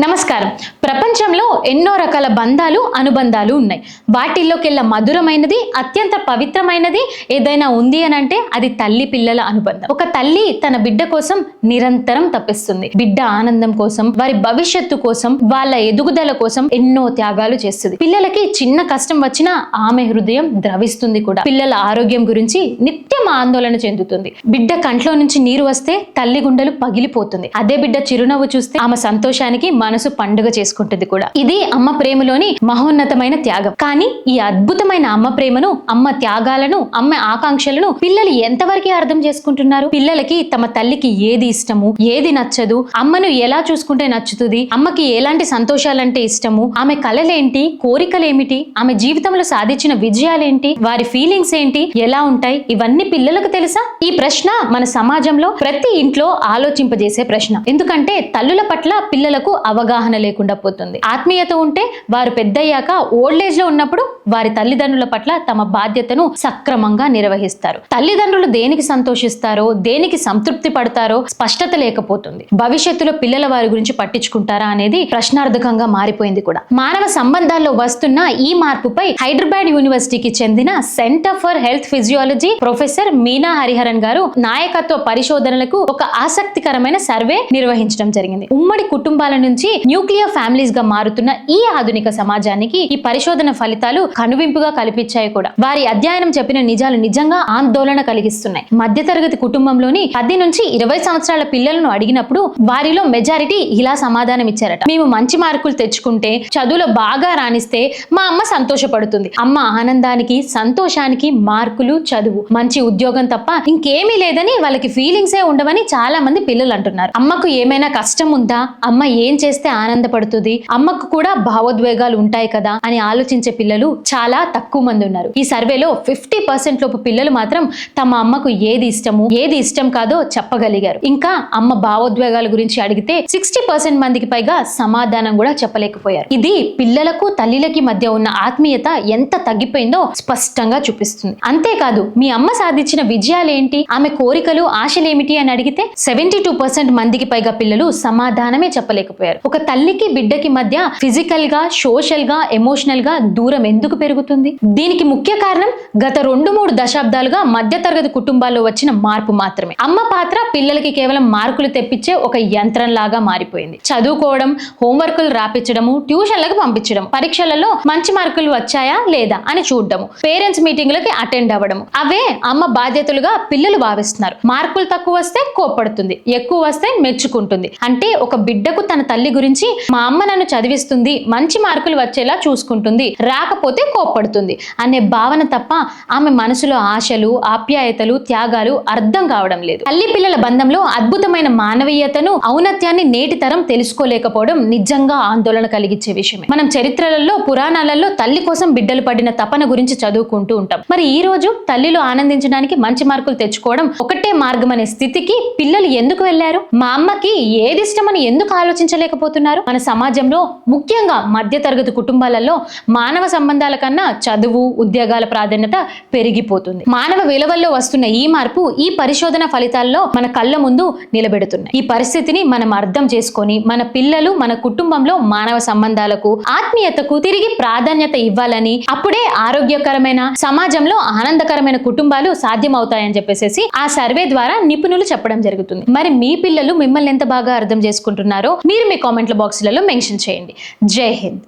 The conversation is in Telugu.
నమస్కారం ప్రపంచంలో ఎన్నో రకాల బంధాలు అనుబంధాలు ఉన్నాయి. వాటిల్లోకెల్లా మధురమైనది అత్యంత పవిత్రమైనది ఏదైనా ఉంది అని అంటే అది తల్లి పిల్లల అనుబంధం. ఒక తల్లి తన బిడ్డ కోసం నిరంతరం తప్పిస్తుంది బిడ్డ ఆనందం కోసం వారి భవిష్యత్తు కోసం వాళ్ళ ఎదుగుదల కోసం ఎన్నో త్యాగాలు చేస్తుంది. పిల్లలకి చిన్న కష్టం వచ్చినా ఆమె హృదయం ద్రవిస్తుంది కూడా. పిల్లల ఆరోగ్యం గురించి నిత్యం ఆందోళన చెందుతుంది. బిడ్డ కంట్లో నుంచి నీరు వస్తే తల్లి గుండెలు పగిలిపోతుంది. అదే బిడ్డ చిరునవ్వు చూస్తే ఆమె సంతోషానికి మనసు పండుగ చేసుకుంటుంది కూడా. ఇది అమ్మ ప్రేమలోని మహోన్నతమైన త్యాగం. కానీ ఈ అద్భుతమైన అమ్మ ప్రేమను అమ్మ త్యాగాలను అమ్మ ఆకాంక్షలను పిల్లలు ఎంతవరకు అర్థం చేసుకుంటున్నారు? పిల్లలకి తమ తల్లికి ఏది ఇష్టము? ఏది నచ్చదు? అమ్మను ఎలా చూసుకుంటే నచ్చుతుంది? అమ్మకి ఎలాంటి సంతోషాలంటే ఇష్టము? ఆమె కలలేంటి? కోరికలేమిటి? ఆమె జీవితంలో సాధించిన విజయాలేంటి? వారి ఫీలింగ్స్ ఏంటి? ఎలా ఉంటాయి? ఇవన్నీ పిల్లలకు తెలుసా? ఈ ప్రశ్న మన సమాజంలో ప్రతి ఇంట్లో ఆలోచింపజేసే ప్రశ్న. ఎందుకంటే తల్లుల పట్ల పిల్లలకు అవగాహన లేకుండా పోతుంది. ఆత్మీయత ఉంటే వారు పెద్దయ్యాక ఓల్డ్ ఏజ్లో ఉన్నప్పుడు వారి తల్లిదండ్రుల పట్ల తమ బాధ్యతను సక్రమంగా నిర్వహిస్తారు. తల్లిదండ్రులు దేనికి సంతోషిస్తారో దేనికి సంతృప్తి పడతారో స్పష్టత లేకపోతుంది. భవిష్యత్తులో పిల్లల వారి గురించి పట్టించుకుంటారా అనేది ప్రశ్నార్థకంగా మారిపోయింది కూడా. మానవ సంబంధాల్లో వస్తున్న ఈ మార్పుపై హైదరాబాద్ యూనివర్సిటీకి చెందిన centre for health physiology professor Meena Hariharan గారు నాయకత్వ పరిశోధనలకు ఒక ఆసక్తికరమైన సర్వే నిర్వహించడం జరిగింది. ఉమ్మడి కుటుంబాల నుంచి న్యూక్లియర్ ఫ్యామిలీ గా మారుతున్న ఈ ఆధునిక సమాజానికి ఈ పరిశోధన ఫలితాలు కనువింపుగా కల్పించాయి కూడా. వారి అధ్యయనం చెప్పిన నిజాలు నిజంగా ఆందోళన కలిగిస్తున్నాయి. మధ్యతరగతి కుటుంబంలోని పది నుంచి ఇరవై సంవత్సరాల పిల్లలను అడిగినప్పుడు వారిలో మెజారిటీ ఇలా సమాధానం ఇచ్చారట. మేము మంచి మార్కులు తెచ్చుకుంటే చదువులో బాగా రాణిస్తే మా అమ్మ సంతోషపడుతుంది. అమ్మ ఆనందానికి సంతోషానికి మార్కులు చదువు. మంచి ఉద్యోగం తప్ప ఇంకేమీ లేదని వాళ్ళకి ఫీలింగ్సే ఉండవని చాలా మంది పిల్లలు అంటున్నారు. అమ్మకు ఏమైనా కష్టం ఉందా? అమ్మ ఏం చేస్తే ఆనందపడుతుంది? అమ్మకు కూడా భావోద్వేగాలు ఉంటాయి కదా అని ఆలోచించే పిల్లలు చాలా తక్కువ మంది ఉన్నారు. ఈ సర్వేలో ఫిఫ్టీ పర్సెంట్ లోపు పిల్లలు మాత్రం తమ అమ్మకు ఏది ఇష్టము ఏది ఇష్టం కాదో చెప్పగలిగారు. ఇంకా అమ్మ భావోద్వేగాల గురించి అడిగితే సిక్స్టీ పర్సెంట్ మందికి పైగా సమాధానం కూడా చెప్పలేకపోయారు. ఇది పిల్లలకు తల్లిలకి మధ్య ఉన్న ఆత్మీయత ఎంత తగ్గిపోయిందో స్పష్టంగా చూపిస్తుంది. అంతేకాదు మీ అమ్మ సాధించిన విజయాలేంటి? ఆమె కోరికలు ఆశలేమిటి అని అడిగితే సెవెంటీ టూ పర్సెంట్ మందికి పైగా పిల్లలు సమాధానమే చెప్పలేకపోయారు. ఒక తల్లికి బిడ్డకి మధ్య ఫిజికల్గా సోషల్గా ఎమోషనల్గా దూరం ఎందుకు పెరుగుతుంది? దీనికి ముఖ్య కారణం గత రెండు మూడు దశాబ్దాలుగా మధ్యతరగతి కుటుంబాల్లో వచ్చిన మార్పు మాత్రమే. అమ్మ పాత్ర పిల్లలకి కేవలం మార్కులు తెప్పించే ఒక యంత్రం లాగా మారిపోయింది. చదువుకోవడం హోంవర్కులు రాపించడము ట్యూషన్లకు పంపించడం పరీక్షలలో మంచి మార్కులు వచ్చాయా లేదా అని చూడడము పేరెంట్స్ మీటింగ్లకి అటెండ్ అవ్వడము. అవే అమ్మ బాధ్యతలుగా పిల్లలు భావిస్తున్నారు. మార్కులు తక్కువ వస్తే కోప్పడుతుంది ఎక్కువ వస్తే మెచ్చుకుంటుంది. అంటే ఒక బిడ్డకు తన తల్లి గురించి మా అమ్మ నన్ను చదివిస్తుంది మంచి మార్కులు వచ్చేలా చూసుకుంటుంది రాకపోతే కోప్పడుతుంది అనే భావన తప్ప ఆమె మనసులో ఆశలు ఆప్యాయతలు త్యాగాలు అర్థం కావడం లేదు. తల్లి పిల్లల బంధంలో అద్భుతమైన మానవీయతను ఔన్నత్యాన్ని నేటి తరం తెలుసుకోలేకపోవడం నిజంగా ఆందోళన కలిగించే విషయమే. మనం చరిత్రలలో పురాణాలలో తల్లి కోసం బిడ్డలు పడిన తపన గురించి చదువుకుంటూ ఉంటాం. మరి ఈ రోజు తల్లిలో ఆనందించడానికి మంచి మార్కులు తెచ్చుకోవడం ఒకటే మార్గం అనే స్థితికి పిల్లలు ఎందుకు వెళ్ళారు? మా అమ్మకి ఏది ఇష్టమని ఎందుకు ఆలోచించలేకపోతున్నారు? మన సమాజం సమాజంలో ముఖ్యంగా మధ్యతరగతి కుటుంబాలలో మానవ సంబంధాల కన్నా చదువు ఉద్యోగాల ప్రాధాన్యత పెరిగిపోతుంది. మానవ విలువల్లో వస్తున్న ఈ మార్పు ఈ పరిశోధన ఫలితాల్లో మన కళ్ళ ముందు నిలబెడుతున్నాయి. ఈ పరిస్థితిని మనం అర్థం చేసుకొని మన పిల్లలు మన కుటుంబంలో మానవ సంబంధాలకు ఆత్మీయతకు తిరిగి ప్రాధాన్యత ఇవ్వాలని అప్పుడే ఆరోగ్యకరమైన సమాజంలో ఆనందకరమైన కుటుంబాలు సాధ్యమవుతాయని చెప్పేసి ఆ సర్వే ద్వారా నిపుణులు చెప్పడం జరుగుతుంది. మరి మీ పిల్లలు మిమ్మల్ని ఎంత బాగా అర్థం చేసుకుంటున్నారో మీరు మీ కామెంట్ల బాక్సులలో మెన్షన్ చేయండి. జై హింద్.